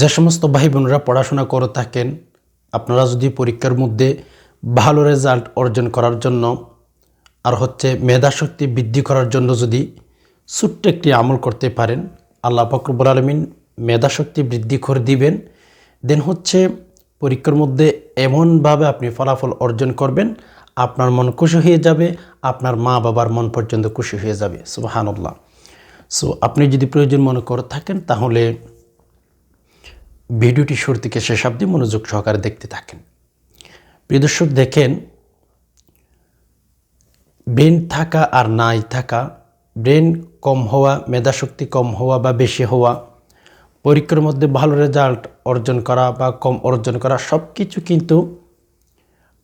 যে সমস্ত ভাই বোনেরা পড়াশোনা করে থাকেন, আপনারা যদি পরীক্ষার মধ্যে ভালো রেজাল্ট অর্জন করার জন্য আর হচ্ছে মেধাশক্তি বৃদ্ধি করার জন্য যদি ছোট্ট একটি আমল করতে পারেন, আল্লাহ ফকরবুল আলমিন মেধাশক্তি বৃদ্ধি করে দিবেন। দেন হচ্ছে পরীক্ষার মধ্যে এমনভাবে আপনি ফলাফল অর্জন করবেন, আপনার মন খুশি হয়ে যাবে, আপনার মা বাবার মন পর্যন্ত খুশি হয়ে যাবে। সুবাহানুল্লাহ। সো আপনি যদি প্রয়োজন মনে করে থাকেন, তাহলে ভিডিওটি শুরু থেকে শেষ অবধি মনোযোগ সহকারে দেখতে থাকেন। প্রিয় দর্শক, দেখেন, ব্রেন থাকা আর নাই থাকা, ব্রেন কম হওয়া, মেধাশক্তি কম হওয়া বা বেশি হওয়া, পরীক্ষার মধ্যে ভালো রেজাল্ট অর্জন করা বা কম অর্জন করা সব কিছু কিন্তু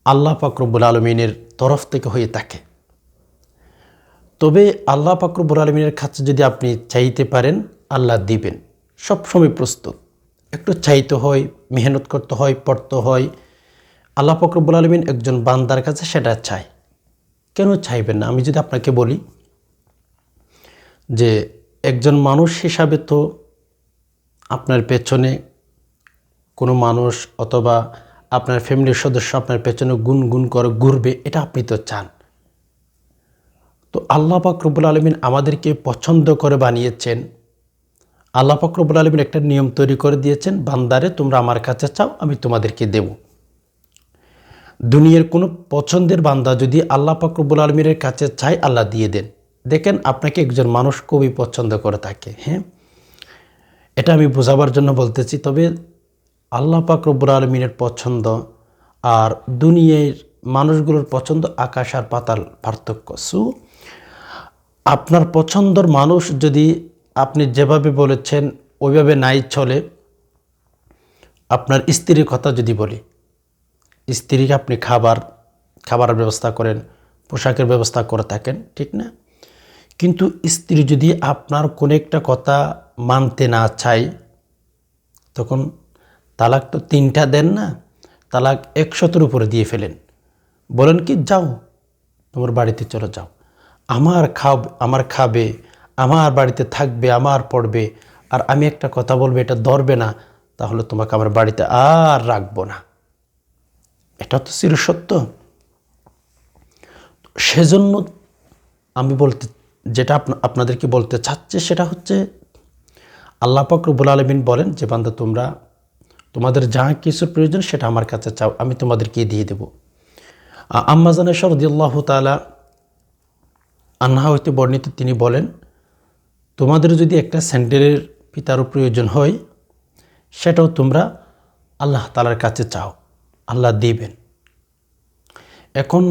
আল্লাহ পাকরবুল আলমিনের তরফ থেকে হয়ে থাকে। তবে আল্লাহ পাকরবুল আলমিনের কাছে যদি আপনি চাইতে পারেন, আল্লাহ দিবেন। সবসময় প্রস্তুত। একটু চাইতে হয়, মেহনত করতে হয়, পড়তে হয়। আল্লাহ ফকরবুল আলমিন একজন বান্দার কাছে সেটা চাই কেন চাইবেন না? আমি যদি আপনাকে বলি যে একজন মানুষ হিসাবে তো আপনার পেছনে কোনো মানুষ অথবা আপনার ফ্যামিলির সদস্য আপনার পেছনে গুন গুন করে ঘুরবে, এটা আপনি তো চান। তো আল্লাহ পাক আলমিন আমাদেরকে পছন্দ করে বানিয়েছেন। আল্লাহ পাক রব্বুল আলমিন একটা নিয়ম তৈরি করে দিয়েছেন, বান্দারে তোমরা আমার কাছে চাও, আমি তোমাদেরকে দেব। দুনিয়ার কোনো পছন্দের বান্দা যদি আল্লাহ পাক রব্বুল আলমিনের কাছে চাই আল্লাহ দিয়ে দেন। দেখেন, আপনাকে একজন মানুষ খুবই পছন্দ করে থাকে হ্যাঁ? এটা আমি বোঝাবার জন্য বলতেছি, তবে আল্লাহ রব্বুল আলমিনের পছন্দ আর দুনিয়ার মানুষগুলোর পছন্দ আকাশ আর পাতাল পার্থক্য। সু আপনার পছন্দর মানুষ যদি আপনি যেভাবে বলেছেন, ওইভাবে নাই চলে। আপনার স্ত্রীর কথা যদি বলি, স্ত্রীকে আপনি খাবার, খাবারের ব্যবস্থা করেন, পোশাকের ব্যবস্থা করে থাকেন, ঠিক না? কিন্তু স্ত্রী যদি আপনার কোনো একটা কথা মানতে না চায়, তখন তালাক তো তিনটা দেন না, তালাক একশতের উপরে দিয়ে ফেলেন। বলেন কি, যাও, তোমার বাড়িতে চলে যাও। আমার খাব, আমার খাবে আমার বাড়িতে থাকবে, আমার পড়বে, আর আমি একটা কথা বলব, এটা ধরবে না, তাহলে তোমাকে আমার বাড়িতে আর রাখব না। এটা তো চিরসত্য সেজন্য আমি বলতে, যেটা আপনাদেরকে বলতে চাচ্ছি, সেটা হচ্ছে, আল্লাহ রব্বুল আলমিন বলেন, যে বান্দা তোমরা, তোমাদের যা কিছুর প্রয়োজন, সেটা আমার কাছে চাও, আমি তোমাদেরকে দিয়ে দেব। আম্মাজানের সরদিয়াল্লাহ তালা আন্না হইতে বর্ণিত তিনি বলেন তোমাদের যদি একটা স্যান্ডেলের পিতারও প্রয়োজন হয়, সেটাও তোমরা আল্লাহ তালার কাছে চাও, আল্লাহ দিবেন। এখন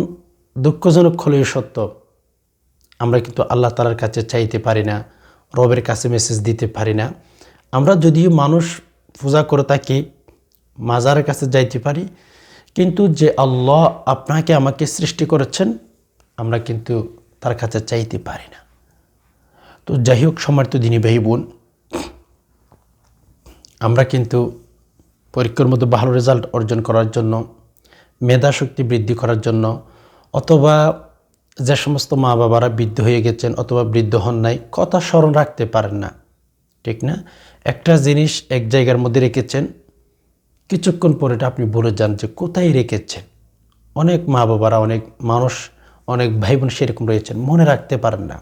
দুঃখজনক হলেও সত্য, আমরা কিন্তু আল্লাহ তালার কাছে চাইতে পারি না, রবের কাছে মেসেজ দিতে পারি না। আমরা যদিও মানুষ পূজা করে থাকি, মাজারের কাছে যাইতে পারি, কিন্তু যে আল্লাহ আপনাকে আমাকে সৃষ্টি করেছেন, আমরা কিন্তু তার কাছে চাইতে পারি না। তো যাই হোক সমার্থ দিনী ভাই বোন, আমরা কিন্তু পরীক্ষার মধ্যে ভালো রেজাল্ট অর্জন করার জন্য মেধা শক্তি বৃদ্ধি করার জন্য, অথবা যে সমস্ত মা বাবারা বৃদ্ধ হয়ে গেছেন অথবা বৃদ্ধ হন নাই, কথা স্মরণ রাখতে পারেন না, ঠিক না? একটা জিনিস এক জায়গার মধ্যে রেখেছেন, কিছুক্ষণ পরে এটা আপনি বলে যান যে কোথায় রেখেছেন? অনেক মা বাবারা অনেক মানুষ, অনেক ভাই বোন সেরকম রয়েছেন, মনে রাখতে পারেন না।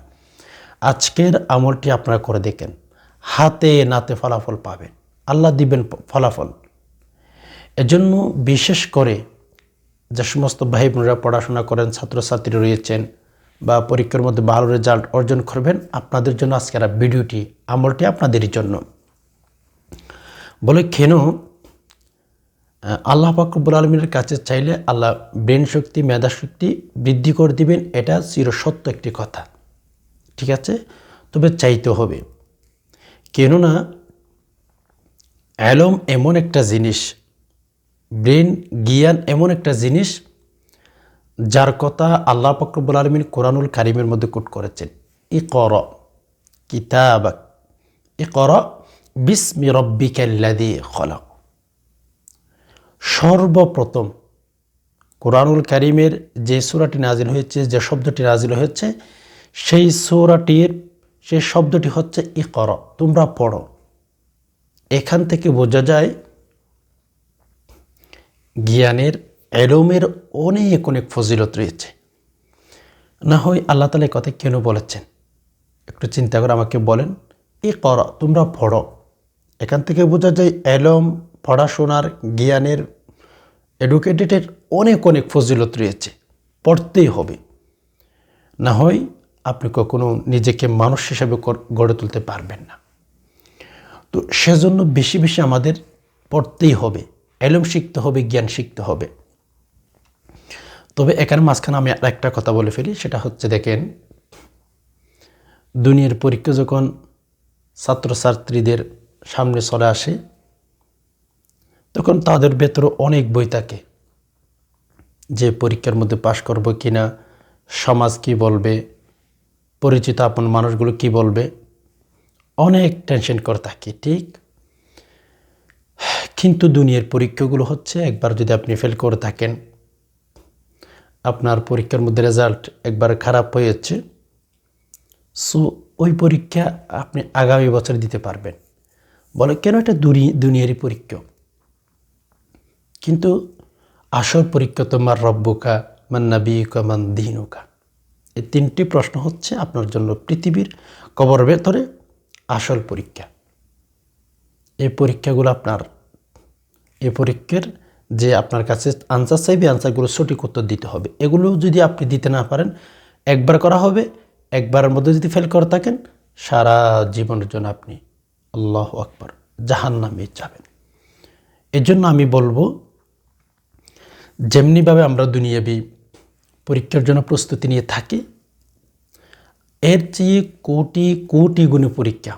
আজকের আমলটি আপনারা করে দেখেন। হাতে নাতে ফলাফল পাবেন। আল্লাহ দিবেন ফলাফল। এজন্য বিশেষ করে যে সমস্ত ভাই বোনেরা পড়াশোনা করেন, ছাত্রছাত্রী রয়েছেন বা পরীক্ষার মধ্যে ভালো রেজাল্ট অর্জন করবেন, আপনাদের জন্য আজকের ভিডিওটি, আমলটি আপনাদের জন্য। বলে কেন আল্লাহ ফাকরবুল আলমিনের কাছে চাইলে আল্লাহ ব্রেন শক্তি, মেধা শক্তি বৃদ্ধি করে দিবেন, এটা চিরসত্য একটি কথা। ঠিক আছে? তবে চাইতে হবে। কেননা, অ্যালম এমন একটা জিনিস, ব্রেন জ্ঞান এমন একটা জিনিস, যার কথা আল্লাহ ফকরবুল আলমিন কোরআনুল কারিমের মধ্যে কোট করেছেন। ই কর কিতাব ই কর বিসমি রব্বিকাল্লাদি খলক। সর্বপ্রথম কোরআনুল কারিমের যে সুরাটি নাজিল হয়েছে, যে শব্দটি নাজিল হয়েছে সেই সুরাটির সেই শব্দটি হচ্ছে ই কর তোমরা পড়ো। এখান থেকে বোঝা যায়, জ্ঞানের, এলমের অনেক অনেক ফজিলত রয়েছে। না হয় আল্লাহ তালা কথা কেন বলেছেন? একটু চিন্তা করে আমাকে বলেন। এ কর তোমরা পড়ো। এখান থেকে বোঝা যায়, এলম, পড়াশোনার, জ্ঞানের এডুকেটেডের অনেক অনেক ফজিলত রয়েছে। পড়তেই হবে। না হয় আপনি কখনো নিজেকে মানুষ হিসেবে গড়ে তুলতে পারবেন না। তো সেজন্য বেশি বেশি আমাদের পড়তেই হবে। এলম শিখতে হবে, জ্ঞান শিখতে হবে। তবে এখানে মাঝখানে আমি আর একটা কথা বলে ফেলি, সেটা হচ্ছে দেখেন, দুনিয়ার পরীক্ষা যখন ছাত্রছাত্রীদের সামনে চলে আসে, তখন তাদের ভেতরে অনেক বই থাকে। যে পরীক্ষার মধ্যে পাশ করব কিনা, সমাজ কি বলবে পরিচিত আপন মানুষগুলো কি বলবে? অনেক টেনশন করে থাকি, ঠিক? কিন্তু দুনিয়ার পরীক্ষাগুলো হচ্ছে, একবার যদি আপনি ফেল করে থাকেন, আপনার পরীক্ষার মধ্যে রেজাল্ট একবার খারাপ হয়েছে সো ওই পরীক্ষা আপনি আগামী বছর দিতে পারবেন। বলে, কেন এটা দুনি- দুনিয়ারই পরীক্ষা? কিন্তু আসল পরীক্ষা তোমার রব্বকা, মান নাবিকা মান দিনুকা। এই তিনটি প্রশ্ন হচ্ছে আপনার জন্য পৃথিবীর কবর ভেতরে আসল পরীক্ষা। এই পরীক্ষাগুলো আপনার, এই পরীক্ষার যে আপনার কাছে আনসার চাইবে আনসারগুলো সঠিক উত্তর দিতে হবে। এগুলো যদি আপনি দিতে না পারেন, একবার করা হবে, একবারের মধ্যে যদি ফেল করে থাকেন, সারা জীবনের জন্য আপনি আল্লাহ আকবর জাহান নামে যাবেন। এই জন্য আমি বলব, যেমনিভাবে আমরা দুনিয়াবি পরীক্ষার জন্য প্রস্তুতি নিয়ে থাকি। এর চেয়ে কোটি কোটি গুণে পরীক্ষা।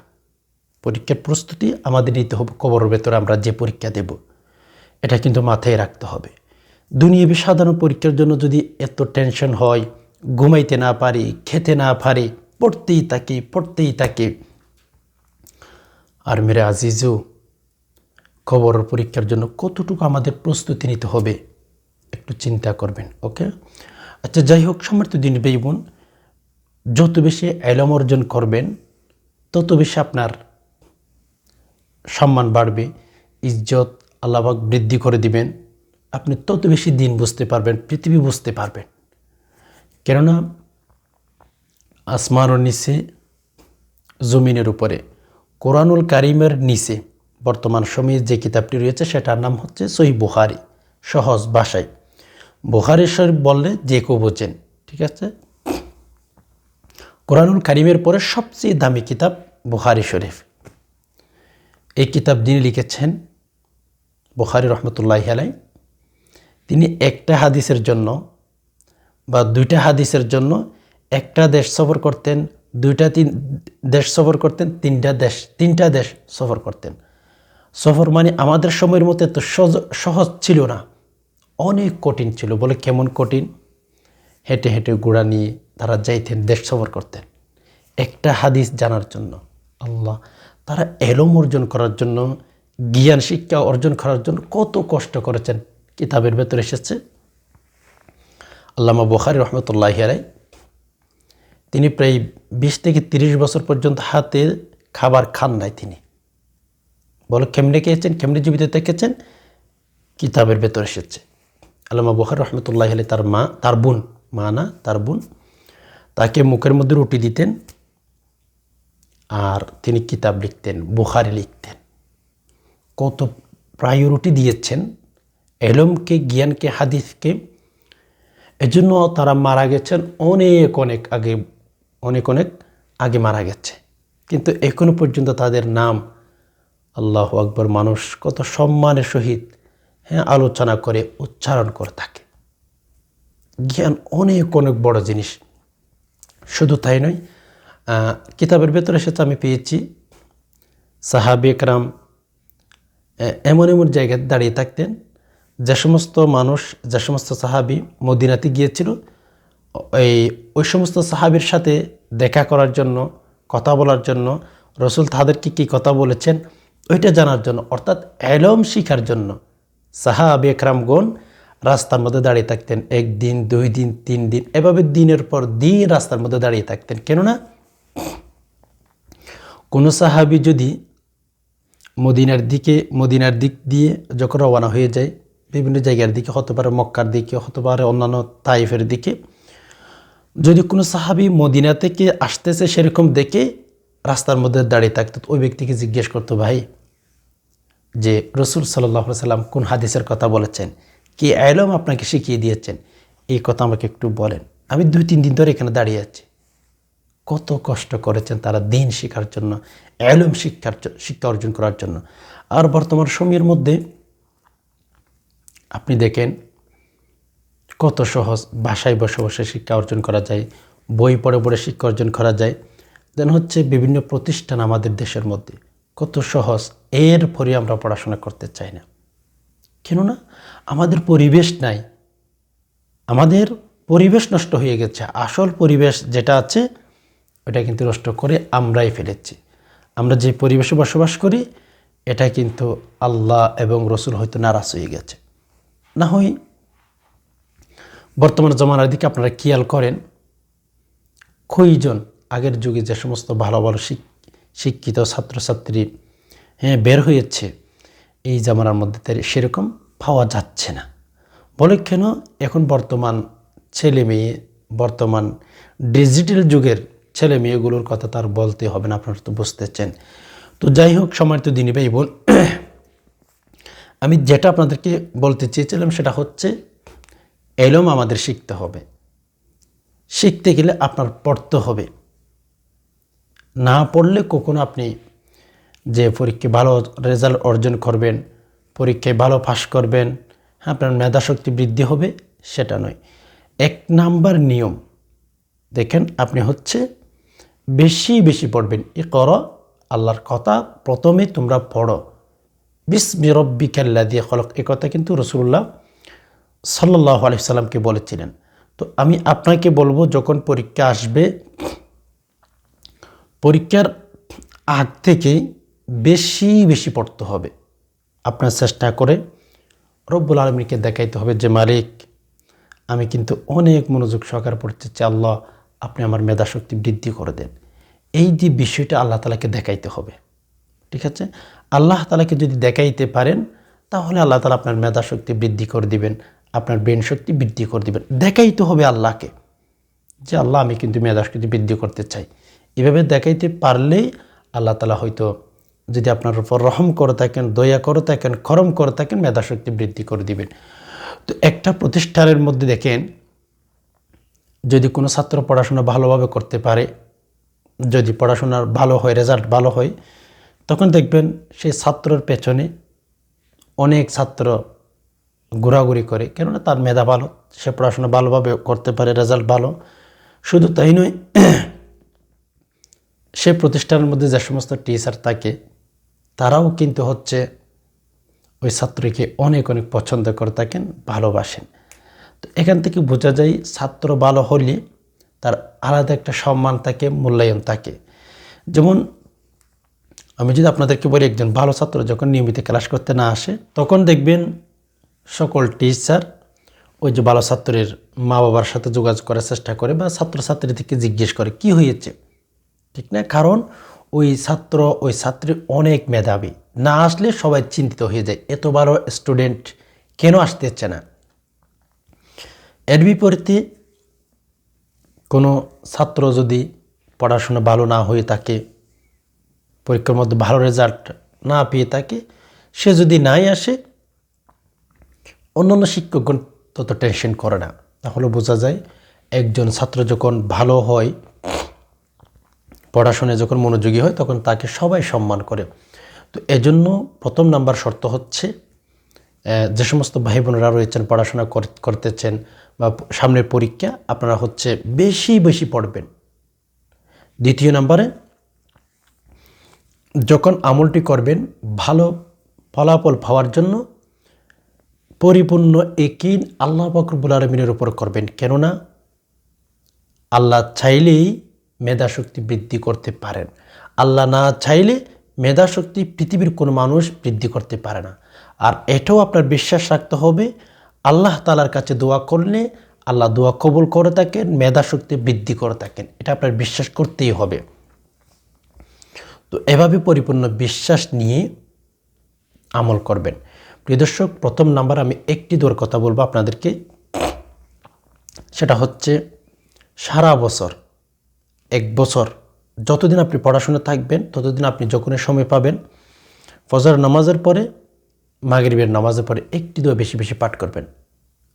পরীক্ষার প্রস্তুতি আমাদের নিতে হবে, কবরের ভেতরে আমরা যে পরীক্ষা দেব, এটা কিন্তু মাথায় রাখতে হবে। দুনিয়াবি সাধারণ পরীক্ষার জন্য যদি এত টেনশন হয়, ঘুমাইতে না পারি, খেতে না পারি, পড়তেই থাকি পড়তেই থাকি। আর মেরে আজিজও খবরের পরীক্ষার জন্য কতটুকু আমাদের প্রস্তুতি নিতে হবে, একটু চিন্তা করবেন, ওকে? আচ্ছা যাই হোক সমর্থ দিন ভাই বোন, যত বেশি এলম অর্জন করবেন, তত বেশি আপনার সম্মান বাড়বে, ইজ্জত আল্লাহবাক বৃদ্ধি করে দিবেন, আপনি তত বেশি দিন বুঝতে পারবেন, পৃথিবী বুঝতে পারবেন। কেননা আসমানোর নিচে, জমিনের উপরে, কোরআনুল কারিমের নিচে বর্তমান সময়ে যে কিতাবটি রয়েছে, সেটার নাম হচ্ছে সহি বুহারি সহজ ভাষায়। বুহারি শরীফ বললে যে কেউ বোঝেন, ঠিক আছে? কোরআনুল কারিমের পরে সবচেয়ে দামি কিতাব বুহারি শরীফ। এই কিতাব যিনি লিখেছেন, বুখারি রহমতুল্লাহ আলাই। তিনি একটা হাদিসের জন্য বা দুইটা হাদিসের জন্য একটা দেশ সফর করতেন, দুইটা তিন দেশ সফর করতেন, তিনটা দেশ তিনটা দেশ সফর করতেন। সফর মানে আমাদের সময়ের মতো এত সহজ ছিল না। অনেক কঠিন ছিল, বলে কেমন কঠিন? হেঁটে হেঁটে গোড়া নিয়ে তারা যাইতেন, দেশ সফর করতেন। একটা হাদিস জানার জন্য, আল্লাহ, তারা এলম অর্জন করার জন্য, জ্ঞান, শিক্ষা অর্জন করার জন্য কত কষ্ট করেছেন। কিতাবের ভেতরে এসেছে। আল্লামা বুখারি রহমতুল্লাহ আলাই তিনি প্রায় বিশ থেকে তিরিশ বছর পর্যন্ত হাতে খাবার খান নাই তিনি। বলো কেমনে খেয়েছেন, কেমনে জীবিত দেখেছেন কিতাবের ভেতর এসেছে। আল্লামা বুখার রহমতুল্লাহ আলী তার মা, তার বোন, মা না, তার বোন, তাকে মুখের মধ্যে রুটি দিতেন আর তিনি কিতাব লিখতেন, বুখারি লিখতেন। কত প্রায়োরিটি দিয়েছেন, এলমকে, জ্ঞানকে, হাদিসকে। এজন্য তারা মারা গেছেন অনেক অনেক আগে, অনেক অনেক আগে মারা গেছে। কিন্তু এখনও পর্যন্ত তাদের নাম আল্লাহ আকবর, মানুষ কত সম্মানের সহিত হ্যাঁ আলোচনা করে, উচ্চারণ করে থাকে। জ্ঞান অনেক অনেক বড় জিনিস। শুধু তাই নয় কিতাবের ভেতরে এসেছে আমি পেয়েছি। সাহাবি একরাম এমন এমন জায়গায় দাঁড়িয়ে থাকতেন, যে সমস্ত মানুষ, যে সমস্ত সাহাবি মদিনাতে গিয়েছিল ওই ওই সমস্ত সাহাবির সাথে দেখা করার জন্য, কথা বলার জন্য, রসুল তাদেরকে কী কথা বলেছেন, ওইটা জানার জন্য, অর্থাৎ অ্যালম শিখার জন্য সাহাবি একরামগণ রাস্তার মধ্যে দাঁড়িয়ে থাকতেন একদিন, দুই দিন, তিন দিন, এভাবে দিনের পর দিন রাস্তার মধ্যে দাঁড়িয়ে থাকতেন। কেননা কোনো সাহাবি যদি মদিনার দিকে, মদিনার দিক দিয়ে যখন রওনা হয়ে যায়, বিভিন্ন জায়গার দিকে, হতে পারে মক্কার দিকে, হতে পারে অন্যান্য তাইফের দিকে, যদি কোনো সাহাবি মদিনা থেকে আসতেছে সেরকম দেখে রাস্তার মধ্যে দাঁড়িয়ে থাকতো, ওই ব্যক্তিকে জিজ্ঞেস করতো, ভাই যে রসুল সাল্লাহ সাল্লাম কোন হাদিসের কথা বলেছেন? কি আলম আপনাকে শিখিয়ে দিয়েছেন? এই কথা আমাকে একটু বলেন। আমি দুই, তিন দিন ধরে এখানে দাঁড়িয়ে আছি। কত কষ্ট করেছেন তারা দিন শেখার জন্য, এলম শিক্ষার শিক্ষা অর্জন করার জন্য। আর বর্তমান সময়ের মধ্যে আপনি দেখেন কত সহজ ভাষায় বসে বসে শিক্ষা অর্জন করা যায়, বই পড়ে পড়ে শিক্ষা অর্জন করা যায়। দেন হচ্ছে বিভিন্ন প্রতিষ্ঠান আমাদের দেশের মধ্যে। কত সহজ। এর পরে আমরা পড়াশোনা করতে চাই না। কেননা আমাদের পরিবেশ নাই। আমাদের পরিবেশ নষ্ট হয়ে গেছে। আসল পরিবেশ যেটা আছে, ওটা কিন্তু নষ্ট করে আমরাই ফেলেছি। আমরা যে পরিবেশে বসবাস করি, এটা কিন্তু আল্লাহ এবং রসুল হয়তো নারাজ হয়ে গেছে। না হয় বর্তমান জমানার দিকে আপনারা খেয়াল করেন কইজন আগের যুগে যে সমস্ত ভালো ভালো শিক- শিক্ষিত ছাত্রছাত্রী হ্যাঁ বের হয়েছে, এই জামানার মধ্যে তার সেরকম পাওয়া যাচ্ছে না। বলে কেন? এখন বর্তমান ছেলে মেয়ে, বর্তমান ডিজিটাল যুগের ছেলে মেয়েগুলোর কথা তার বলতে হবে না, আপনারা তো বুঝতেছেন। তো যাই হোক, সময় তো দিনী ভাই বোন। আমি যেটা আপনাদেরকে বলতে চেয়েছিলাম সেটা হচ্ছে, এলম আমাদের শিখতে হবে। শিখতে গেলে আপনার পড়তে হবে। না পড়লে কখনো আপনি যে পরীক্ষায় ভালো রেজাল্ট অর্জন করবেন, পরীক্ষায় ভালো পাশ করবেন হ্যাঁ আপনার মেধাশক্তি বৃদ্ধি হবে, সেটা নয়। এক নাম্বার নিয়ম, দেখেন আপনি হচ্ছে বেশি বেশি পড়বেন। এ কর আল্লাহর কথা, প্রথমে তোমরা পড়ো। বিসমি রব্বিকাল্লা দিয়ে খলক, এ কথা কিন্তু রসুল্লাহ সাল্লাহ আলি সাল্লামকে বলেছিলেন। তো আমি আপনাকে বলব, যখন পরীক্ষা আসবে পরীক্ষার আগ থেকে বেশি বেশি পড়তে হবে। আপনার চেষ্টা করে রব্বুল আলমীকে দেখাইতে হবে যে, মালিক, আমি কিন্তু অনেক মনোযোগ সহকার পড়তে চাই, আল্লাহ আপনি আমার মেধাশক্তি বৃদ্ধি করে দেন। এই যে বিষয়টা আল্লাহ তালাকে দেখাইতে হবে, ঠিক আছে? আল্লাহ তালাকে যদি দেখাইতে পারেন, তাহলে আল্লাহ তালা আপনার মেধাশক্তি বৃদ্ধি করে দিবেন, আপনার ব্রেন শক্তি বৃদ্ধি করে দিবেন। দেখাইতে হবে আল্লাহকে যে, আল্লাহ আমি কিন্তু মেধাশক্তি বৃদ্ধি করতে চাই। এভাবে দেখাইতে পারলেই আল্লাহ তালা হয়তো যদি আপনার উপর রহম করে থাকেন, দয়া করে থাকেন খরম করে থাকেন, মেধাশক্তি বৃদ্ধি করে দিবেন। তো একটা প্রতিষ্ঠানের মধ্যে দেখেন, যদি কোনো ছাত্র পড়াশোনা ভালোভাবে করতে পারে, যদি পড়াশোনার ভালো হয় রেজাল্ট ভালো হয়, তখন দেখবেন সেই ছাত্রর পেছনে অনেক ছাত্র ঘোরাঘুরি করে, কেননা তার মেধা ভালো, সে পড়াশোনা ভালোভাবে করতে পারে রেজাল্ট ভালো। শুধু তাই নয় সে প্রতিষ্ঠানের মধ্যে যে সমস্ত টিচার থাকে, তারাও কিন্তু হচ্ছে ওই ছাত্রীকে অনেক অনেক পছন্দ করে থাকেন, ভালোবাসেন। তো এখান থেকে বোঝা যায়, ছাত্র ভালো হলে তার আলাদা একটা সম্মান থাকে, মূল্যায়ন থাকে। যেমন আমি যদি আপনাদেরকে বলি, একজন ভালো ছাত্র যখন নিয়মিত ক্লাস করতে না আসে, তখন দেখবেন সকল টিচার ওই যে ভালো ছাত্রের মা বাবার সাথে যোগাযোগ করার চেষ্টা করে বা ছাত্রছাত্রী থেকে জিজ্ঞেস করে, কি হয়েছে? ঠিক না? কারণ ওই ছাত্র, ওই ছাত্রী অনেক মেধাবী। না আসলে সবাই চিন্তিত হয়ে যায়, এত ভালো স্টুডেন্ট কেন আসতেছে না? এর বিপরীতে কোনো ছাত্র যদি পড়াশোনা ভালো না হয়ে থাকে, পরীক্ষার মধ্যে ভালো রেজাল্ট না পেয়ে থাকে, সে যদি নাই আসে, অন্যান্য শিক্ষকগণ তত টেনশন করে না। তাহলে বোঝা যায়, একজন ছাত্র যখন ভালো হয় পড়াশোনায় যখন মনোযোগী হয়, তখন তাকে সবাই সম্মান করে। তো এজন্য প্রথম নাম্বার শর্ত হচ্ছে যে সমস্ত ভাই বোনেরা রয়েছেন, পড়াশোনা কর- করতেছেন বা সামনের পরীক্ষা, আপনারা হচ্ছে বেশি বেশি পড়বেন। দ্বিতীয় নাম্বারে, যখন আমলটি করবেন, ভালো ফলাফল পাওয়ার জন্য পরিপূর্ণ একিন আল্লাহ বকরবুল আলমিনের উপর করবেন। কেননা, আল্লাহ চাইলেই মেধাশক্তি বৃদ্ধি করতে পারেন। আল্লাহ না চাইলে মেধাশক্তি পৃথিবীর কোনো মানুষ বৃদ্ধি করতে পারে না। আর এটাও আপনার বিশ্বাস রাখতে হবে, আল্লাহ তালার কাছে দোয়া করলে আল্লাহ দোয়া কবুল করে থাকেন, মেধাশক্তি বৃদ্ধি করে থাকেন, এটা আপনার বিশ্বাস করতেই হবে। তো এভাবে পরিপূর্ণ বিশ্বাস নিয়ে আমল করবেন। প্রিয় দর্শক, প্রথম নাম্বার আমি একটি দোয়ার কথা বলব আপনাদেরকে। সেটা হচ্ছে সারা বছর এক বছর যতদিন আপনি পড়াশোনা থাকবেন, ততদিন আপনি যখন সময় পাবেন, ফজর নামাজের পরে, মাগরিবের নামাজের পরে একটি দোয়া বেশি বেশি পাঠ করবেন।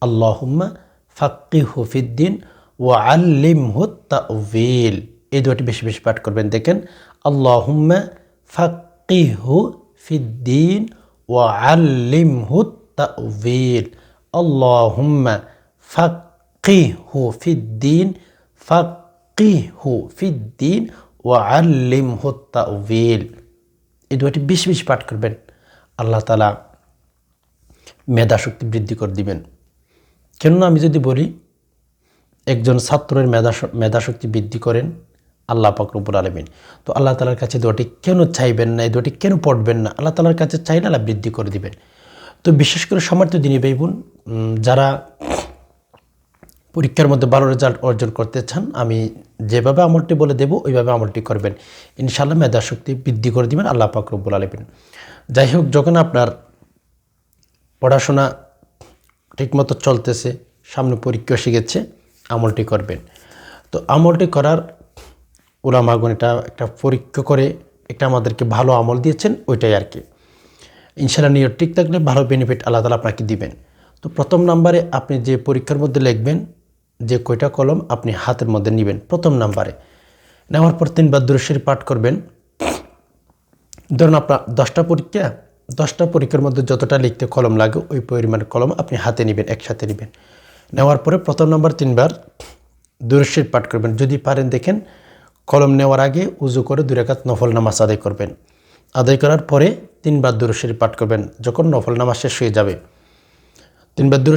আল্লাহুম্মা ফাক্কি হুফিদ্দিন ও আল্লিম হুত্তাউল এই দোয়াটি বেশি বেশি পাঠ করবেন। দেখেন, আল্লাহুম্মা ফাক্কি হু ফিদ্দিন ও আল্লিম হুত্তাউল আল্লাহুম্মা ফাক্কি হু ফিদ্দিন ফাক্কিহু ফিদ্দিন ও আল্লিম হুত্তাউল এই দুটি বেশি বেশি পাঠ করবেন। আল্লাহ তালা মেধা শক্তি বৃদ্ধি করে দিবেন। কেননা আমি যদি বলি, একজন ছাত্রের মেধা মেধাশক্তি বৃদ্ধি করেন, আল্লাহ পাকরবুল আলমিন। তো আল্লাহ তালার কাছে দোয়াটি কেন চাইবেন না, এই দোয়াটি কেন পড়বেন না, আল্লাহ তালার কাছে চাইলে আল্লাহ বৃদ্ধি করে দিবেন। তো বিশেষ করে সমর্থ দিনী ভাই বোন যারা পরীক্ষার মধ্যে ভালো রেজাল্ট অর্জন করতে চান, আমি যেভাবে আমলটি বলে দেব, ওইভাবে আমলটি করবেন। ইনশাল্লাহ মেধাশক্তি বৃদ্ধি করে দিবেন, আল্লাহ পাকরবুল আলমিন। যাই হোক, যখন আপনার পড়াশোনা ঠিকমতো চলতেছে, সামনে পরীক্ষা শিখেছে আমলটি করবেন। তো আমলটি করার ওলামাগুন এটা একটা পরীক্ষা করে, একটা আমাদেরকে ভালো আমল দিয়েছেন, ওইটাই আর কি। ইনশাল্লাহ নিয়ত ঠিক থাকলে ভালো বেনিফিট আল্লাহ তালা আপনাকে দিবেন। তো প্রথম নাম্বারে আপনি যে পরীক্ষার মধ্যে লিখবেন যে কয়টা কলম আপনি হাতের মধ্যে নেবেন, প্রথম নাম্বারে। নেওয়ার পর তিনবার দৃশ্যের পাঠ করবেন। ধরুন আপনার দশটা পরীক্ষা, দশটা পরীক্ষার মধ্যে যতটা লিখতে কলম লাগে, ওই পরিমাণের কলম আপনি হাতে নেবেন, একসাথে নেবেন। নেওয়ার পরে প্রথম নম্বর তিনবার দূরশির পাঠ করবেন। যদি পারেন দেখেন, কলম নেওয়ার আগে উজু করে দুরাকাত নফল নামাজ আদায় করবেন। আদায় করার পরে তিনবার দূরশির পাঠ করবেন। যখন নফল নামাজ শেষ হয়ে যাবে, তিনবার দূর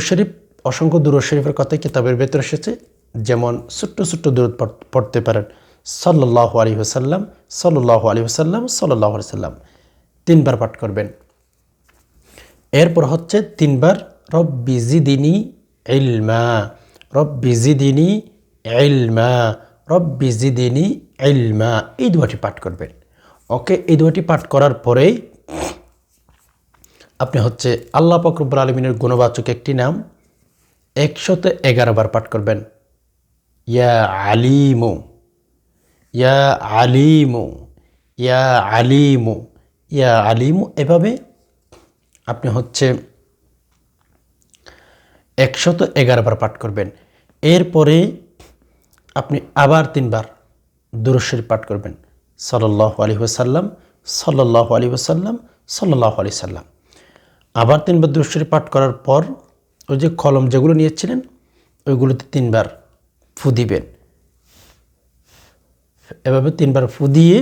অসংখ্য দূর শরীফের কথা কিতাবের ভেতরে এসেছে। যেমন ছোট্ট ছোট্ট দূরত পড়তে পারেন সাল্লাহ আলী হুসাল্লাম সাল্লাহ আলী হুসাল্লাম সাল্লাহ আলি সাল্লাম তিনবার পাঠ করবেন। এরপর হচ্ছে তিনবার, রব্বি জিদিনী ইলমা, রব্বি জিদিনী ইলমা, রব্বি জিদিনী ইলমা। এই দুয়াটি পাঠ করবেন। ওকে, এই দুয়াটি পাঠ করার পরেই আপনি হচ্ছে আল্লাহ ফকরবুল আলমিনের গুণবাচক একটি নাম একশত এগারো বার পাঠ করবেন। ইয়া আলিমু ইয়া আলিমু ইয়া আলিমু ইয়া আলিমু। এভাবে আপনি হচ্ছে একশত এগারো বার পাঠ করবেন। এরপরে আপনি আবার তিনবার দুরশ্বরী পাঠ করবেন। সাল্লাহ আলী ওসাল্লাম সাল্লাহ আলী ওসাল্লাম সাল্লাহ আলি সাল্লাম আবার তিনবার দুরশ্বরী পাঠ করার পর ওই যে কলম যেগুলো নিয়েছিলেন, ওইগুলোতে তিনবার ফু দিবেন। এভাবে তিনবার ফু দিয়ে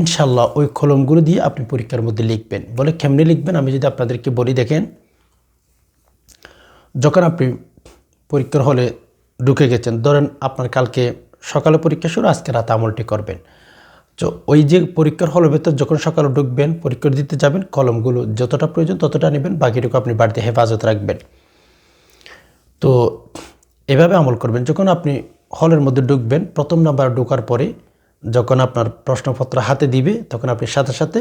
ইনশাল্লাহ ওই কলমগুলো দিয়ে আপনি পরীক্ষার মধ্যে লিখবেন। বলে কেমনি লিখবেন? আমি যদি আপনাদেরকে বলি, দেখেন, যখন আপনি পরীক্ষার হলে ঢুকে গেছেন, ধরেন আপনার কালকে সকালে পরীক্ষা শুরু, আজকে রাতে আমলটি করবেন। তো ওই যে পরীক্ষার হলের ভেতর যখন সকালে ঢুকবেন পরীক্ষা দিতে যাবেন, কলমগুলো যতটা প্রয়োজন ততটা নেবেন, বাকিটুকু আপনি বাড়িতে হেফাজত রাখবেন। তো এভাবে আমল করবেন। যখন আপনি হলের মধ্যে ঢুকবেন, প্রথম নাম্বার ঢোকার পরে যখন আপনার প্রশ্নপত্র হাতে দিবে, তখন আপনি সাথে সাথে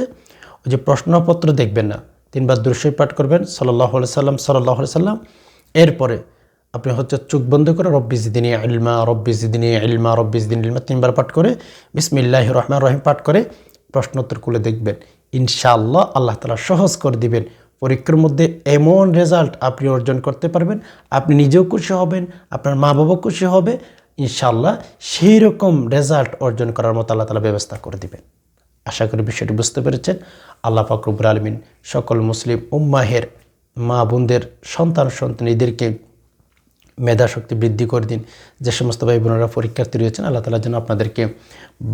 ওই যে প্রশ্নপত্র দেখবেন না, তিনবার দৃশ্যই পাঠ করবেন সাল্লাহ সাল্লাম সাল্লাহ সাল্লাম। এরপরে আপনি হচ্ছে চোখ বন্ধ করে রব্বিজিদিনী ইলমা রব্বিজিদিনী ইলমা রব্বিজিদিন ইলমা তিনবার পাঠ করে বিসমিল্লাহ রহমান রহিম পাঠ করে প্রশ্নোত্তর খুলে দেখবেন। ইনশাআল্লাহ আল্লাহ তালা সহজ করে দিবেন। পরীক্ষার মধ্যে এমন রেজাল্ট আপনি অর্জন করতে পারবেন। আপনি নিজেও খুশি হবেন, আপনার মা বাবা খুশি হবে। ইনশাআল্লাহ সেই রকম রেজাল্ট অর্জন করার মতো আল্লাহ তালা ব্যবস্থা করে দিবেন। আশা করি বিষয়টি বুঝতে পেরেছেন। আল্লাহ ফাকরুবুর আলমিন সকল মুসলিম উম্মাহের মা বোনদের সন্তান সন্তানীদেরকে মেধা শক্তি বৃদ্ধি করে দিন। যে সমস্ত ভাই বোনেরা পরীক্ষার্থী রয়েছেন, আল্লাহ তালার জন্য আপনাদেরকে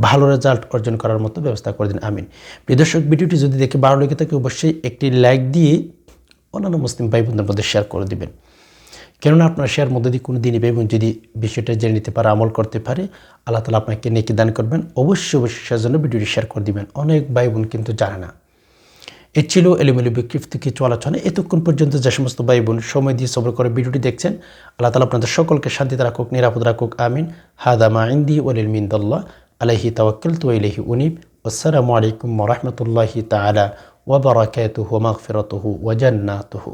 ভালো রেজাল্ট অর্জন করার মতো ব্যবস্থা করে দিন। আমিন। বিদর্শক ভিডিওটি যদি দেখে ভালো লেগে থাকে, অবশ্যই একটি লাইক দিয়ে অন্যান্য মুসলিম ভাই বোনদের মধ্যে শেয়ার করে দিবেন। কেননা আপনার শেয়ার মধ্যে দিয়ে কোনো দিনই ভাই যদি বিষয়টা জেনে নিতে পারে, আমল করতে পারে, আল্লাহ তালা আপনাকে নেকি দান করবেন। অবশ্যই অবশ্যই সেজন্য ভিডিওটি শেয়ার করে দিবেন। অনেক ভাই বোন কিন্তু জানে না। এ ছিল এলিমেলি বিক্ষিপ্ত কিছু আলোচনা। এতক্ষণ পর্যন্ত যে সমস্ত ভাই বোন সময় দিয়ে সবর করে ভিডিওটি দেখছেন, আল্লাহ তালা আপনাদের সকলকে শান্তিতে রাখুক, নিরাপদ রাখুক, আমিন। হাদামা ইন্দি ওলিল মিন্দল্লাহ আলহি তাওয়াক্কাল তু ইলহি উনিব। আসসালামু আলাইকুম রহমতুল্লাহি তালা ওয়া বারাকাতুহু ওয়া মাগফিরাতুহু ওয়া জান্নাতুহু।